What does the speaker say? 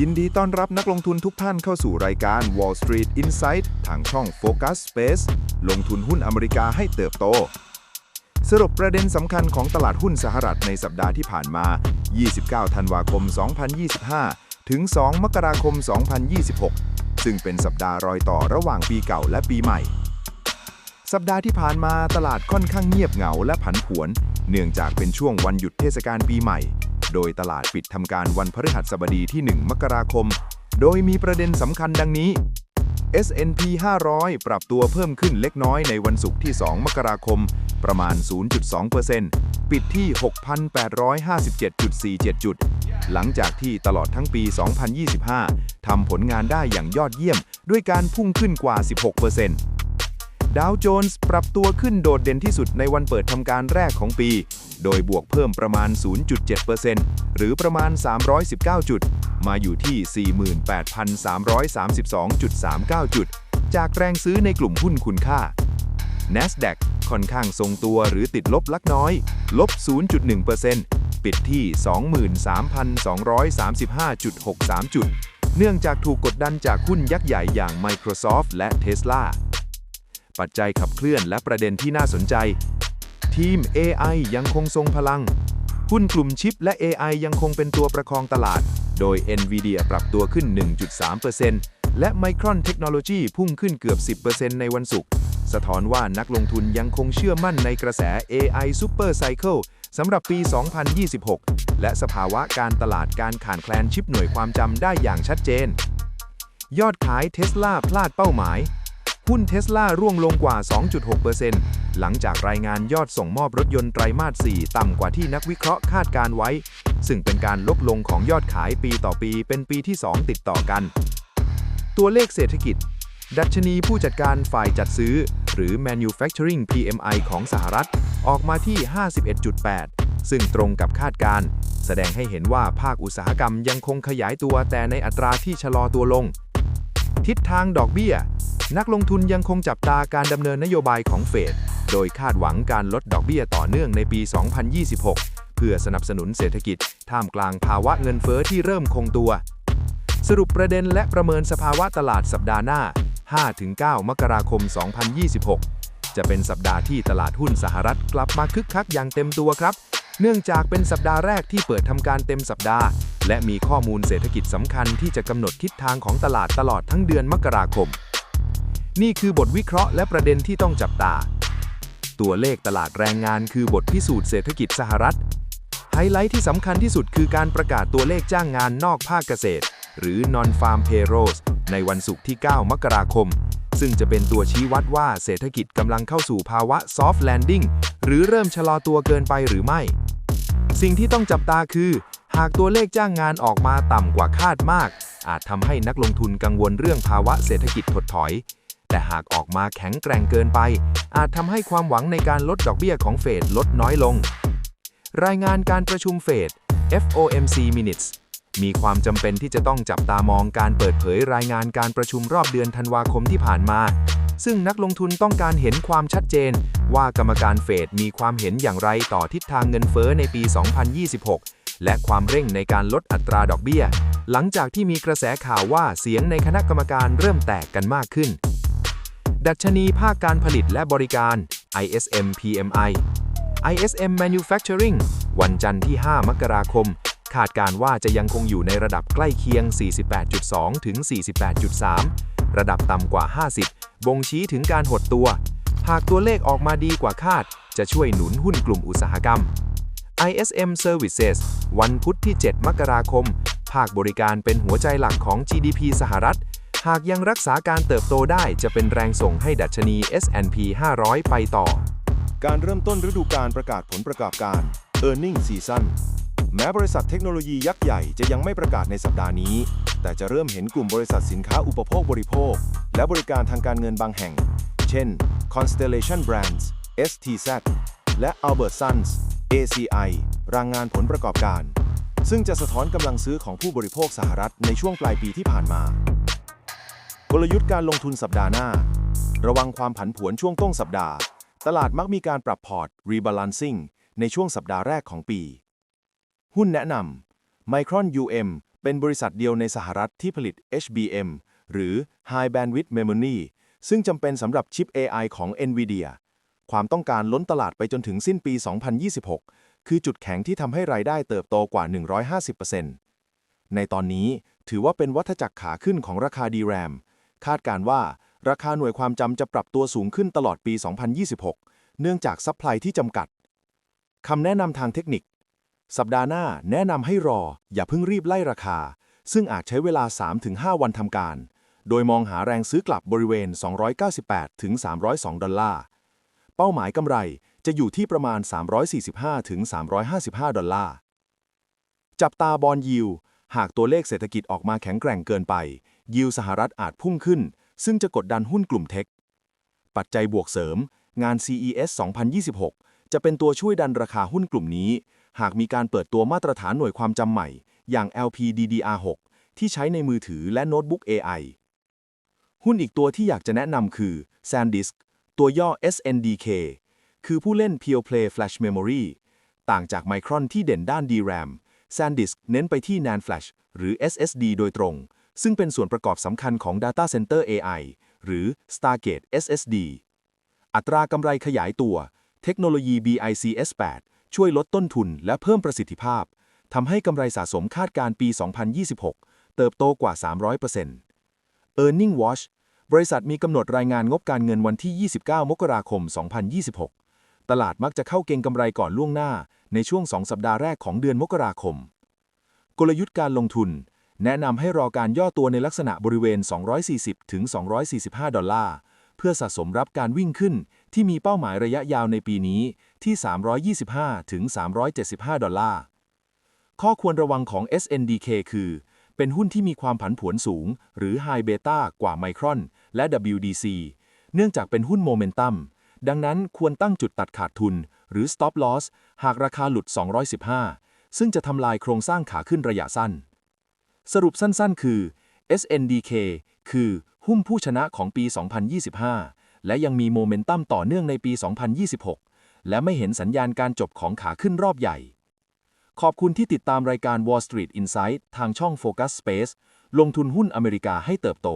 ยินดีต้อนรับนักลงทุนทุกท่านเข้าสู่รายการ Wall Street Insight ทางช่อง Focus Space ลงทุนหุ้นอเมริกาให้เติบโต สรุปประเด็นสำคัญของตลาดหุ้นสหรัฐในสัปดาห์ที่ผ่านมา 29 ธันวาคม 2025 ถึง 2 มกราคม 2026 ซึ่งเป็นสัปดาห์รอยต่อระหว่างปีเก่าและปีใหม่ สัปดาห์ที่ผ่านมาตลาดค่อนข้างเงียบเหงาและผันผวน เนื่องจากเป็นช่วงวันหยุดเทศกาลปีใหม่ โดยตลาดปิดทำการวันพฤหัสบดีที่ 1 มกราคม โดยมีประเด็นสำคัญดังนี้ S&P 500 ปรับตัวเพิ่มขึ้นเล็กน้อยในวันศุกร์ที่ 2 มกราคม ประมาณ 0.2%ปิดที่ 6,857.47 จุด หลังจากที่ตลอดทั้งปี 2025 ทำผลงานได้อย่างยอดเยี่ยม ด้วยการพุ่งขึ้นกว่า 16%ดาวโจนส์ปรับตัวขึ้นโดดเด่นที่สุดในวันเปิดทำการแรกของปี โดยบวกเพิ่มประมาณ 0.7%หรือประมาณ 319 จุด มาอยู่ที่ 48,332.39 จุด จากแรงซื้อในกลุ่มหุ้นคุณค่า NASDAQ ค่อนข้างทรงตัวหรือติดลบลักน้อย ลบ 0.1%ปิดที่ 23,235.63 จุด เนื่องจากถูกกดดันจากหุ้นยักษ์ใหญ่อย่าง Microsoft และ Tesla ปัจจัยขับเคลื่อนและประเด็นที่น่าสนใจ ทีม AI ยังคงทรงพลัง หุ้นกลุ่มชิปและ AI ยังคงเป็นตัวประคองตลาด โดย NVIDIA ปรับตัวขึ้น 1.3%และ Micron Technology พุ่งขึ้นเกือบ 10%ในวันศุกร์ สะท้อนว่านักลงทุนยังคงเชื่อมั่นในกระแส AI Super Cycle สำหรับปี 2026 และสภาวะการตลาดการขาดแคลนชิปหน่วยความจำได้อย่างชัดเจน ยอดขายเทสลาพลาดเป้าหมาย หุ้นเทสลาร่วงลงกว่า 2.6%หลังจากรายงานยอดส่งมอบรถยนต์ไตรมาส 4 ต่ำกว่าที่นักวิเคราะห์คาดการไว้ ซึ่งเป็นการลดลงของยอดขายปีต่อปีเป็นปีที่ 2 ติดต่อกัน ตัวเลขเศรษฐกิจ ดัชนีผู้จัดการฝ่ายจัดซื้อ หรือ Manufacturing PMI ของสหรัฐ ออกมาที่ 51.8 ซึ่งตรงกับคาดการณ์แสดงให้เห็นว่าภาคอุตสาหกรรมยังคงขยายตัวแต่ในอัตราที่ชะลอตัวลง ทิศทางดอกเบี้ย นักลงทุนยังคงจับตาการดำเนินนโยบายของเฟด โดยคาดหวังการลดดอกเบี้ยต่อเนื่องในปี 2026 เพื่อสนับสนุนเศรษฐกิจ ท่ามกลางภาวะเงินเฟ้อที่เริ่มคงตัว สรุปประเด็นและประเมินสภาวะตลาดสัปดาห์หน้า 5-9 มกราคม 2026 จะเป็นสัปดาห์ที่ตลาดหุ้นสหรัฐกลับมาคึกคักอย่างเต็มตัวครับ เนื่องจากเป็นสัปดาห์แรกที่เปิดทำการเต็มสัปดาห์ และมีข้อมูลเศรษฐกิจสำคัญที่จะกำหนดทิศทางของตลาดตลอดทั้งเดือนมกราคม นี่คือบทวิเคราะห์และประเด็นที่ต้องจับตา ตัวเลขตลาดแรงงานคือบทพิสูจน์เศรษฐกิจสหรัฐ ไฮไลท์ที่สำคัญที่สุดคือการประกาศตัวเลขจ้างงานนอกภาคเกษตร หรือ non-farm payrolls ในวันศุกร์ที่ 9 มกราคม ซึ่งจะเป็นตัวชี้วัดว่าเศรษฐกิจกำลังเข้าสู่ภาวะ soft landing หรือเริ่มชะลอตัวเกินไปหรือไม่ สิ่งที่ต้องจับตาคือ หากตัวเลขจ้างงานออกมาต่ำกว่าคาดมาก อาจทำให้นักลงทุนกังวลเรื่องภาวะเศรษฐกิจถดถอย แต่หากออกมาแข็งแกร่งเกินไป อาจทำให้ความหวังในการลดดอกเบี้ยของเฟดลดน้อยลง รายงานการประชุมเฟด FOMC Minutes มีความจำเป็นที่จะต้องจับตามองการเปิดเผยรายงานการประชุมรอบเดือนธันวาคมที่ผ่านมา ซึ่งนักลงทุนต้องการเห็นความชัดเจน ว่ากรรมการเฟดมีความเห็นอย่างไรต่อทิศทางเงินเฟ้อในปี 2026 และความเร่งในการลดอัตราดอกเบี้ย หลังจากที่มีกระแสข่าวว่าเสียงในคณะกรรมการเริ่มแตกกันมากขึ้น ดัชนีภาคการผลิตและบริการ ISM PMI ISM Manufacturing วันจันทร์ที่ 5 มกราคม คาดการว่าจะยังคงอยู่ในระดับใกล้เคียง 48.2 ถึง 48.3 ระดับต่ำกว่า 50 บ่งชี้ถึงการหดตัว หากตัวเลขออกมาดีกว่าคาด จะช่วยหนุนหุ้นกลุ่มอุตสาหกรรม ISM Services วันพุธที่ 7 มกราคม ภาคบริการเป็นหัวใจหลักของ GDP สหรัฐ หากยังรักษาการเติบโตได้จะเป็นแรงส่งให้ดัชนี S&P 500 ไปต่อ การเริ่มต้นฤดูการประกาศผลประกอบการ e a r n i n g Season แม้บริษัทเทคโนโลยียักษ์ใหญ่จะยังไม่ประกาศในสัปดาห์นี้ แต่จะเริ่มเห็นกลุ่มบริษัทสินค้าอุปโภคบริโภค และบริการทางการเงินบางแห่ง เช่น Constellation Brands STZ และ Albertsons ACI รางงานผลประกอบการ ซึ่งจะสะท้อนกำลังซื้อของผู้บริโภคสหรัฐในช่วงปลายปีที่ผ่านมา กลยุทธ์การลงทุนสัปดาห์หน้า ระวังความผันผวนช่วงต้นสัปดาห์ ตลาดมักมีการปรับพอร์ต rebalancing ในช่วงสัปดาห์แรกของปี หุ้นแนะนำ Micron UM เป็นบริษัทเดียวในสหรัฐที่ผลิต HBM หรือ High Bandwidth Memory ซึ่งจำเป็นสำหรับชิป AI ของ NVIDIA ความต้องการล้นตลาดไปจนถึงสิ้นปี 2026 คือจุดแข็งที่ทำให้รายได้เติบโตกว่า 150%ในตอนนี้ถือว่าเป็นวัฏจักรขาขึ้นของราคา DRAM คาดการว่าราคาหน่วยความจำจะปรับตัวสูงขึ้นตลอดปี 2026 เนื่องจากซัพพลายที่จำกัด คำแนะนำทางเทคนิค สัปดาห์หน้าแนะนำให้รอ อย่าเพิ่งรีบไล่ราคา ซึ่งอาจใช้เวลา 3-5 วันทำการ โดยมองหาแรงซื้อกลับบริเวณ 298-302 ดอลลาร์ เป้าหมายกำไรจะอยู่ที่ประมาณ 345-355 ดอลลาร์ จับตาบอลยิว หากตัวเลขเศรษฐกิจออกมาแข็งแกร่งเกินไป ยิวสหรัฐอาจพุ่งขึ้น ซึ่งจะกดดันหุ้นกลุ่มเทค ปัจจัยบวกเสริม งาน CES 2026 จะเป็นตัวช่วยดันราคาหุ้นกลุ่มนี้ หากมีการเปิดตัวมาตรฐานหน่วยความจำใหม่ อย่าง LPDDR6 ที่ใช้ในมือถือและโน้ตบุ๊ก AI หุ้นอีกตัวที่อยากจะแนะนำคือ SanDisk ตัวย่อ SNDK คือผู้เล่น Pure Play Flash Memory ต่างจาก Micron ที่เด่นด้าน DRAM SanDisk เน้นไปที่ NAND Flash หรือ SSD โดยตรง ซึ่งเป็นส่วนประกอบสำคัญของ Data Center AI หรือ Stargate SSD อัตรากำไรขยายตัว เทคโนโลยี BICS8 ช่วยลดต้นทุนและเพิ่มประสิทธิภาพทำให้กำไรสะสมคาดการณ์ปี 2026 เติบโตกว่า 300% Earning Watch บริษัทมีกำหนดรายงานงบการเงินวันที่ 29 มกราคม 2026 ตลาดมักจะเข้าเก็งกำไรก่อนล่วงหน้า ในช่วง 2 สัปดาห์แรกของเดือนมกราคม กลยุทธ์การลงทุน แนะนำให้รอการย่อตัวในลักษณะบริเวณ 240-245 ดอลลาร์ เพื่อสะสมรับการวิ่งขึ้นที่มีเป้าหมายระยะยาวในปีนี้ที่ 325-375 ดอลลาร์ ข้อควรระวังของ SNDK คือ เป็นหุ้นที่มีความผันผวนสูง หรือ High Beta กว่า Micron และ WDC เนื่องจากเป็นหุ้นโมเมนตัม ดังนั้นควรตั้งจุดตัดขาดทุน หรือ Stop Loss หากราคาหลุด 215 ซึ่งจะทำลายโครงสร้างขาขึ้นระยะสั้น สรุปสั้นๆ คือ SNDK คือ หุ้มผู้ชนะของปี 2025 และยังมีโมเมนตัมต่อเนื่องในปี 2026 และไม่เห็นสัญญาณการจบของขาขึ้นรอบใหญ่ ขอบคุณที่ติดตามรายการ Wall Street Insight ทางช่อง Focus Space ลงทุนหุ้นอเมริกาให้เติบโต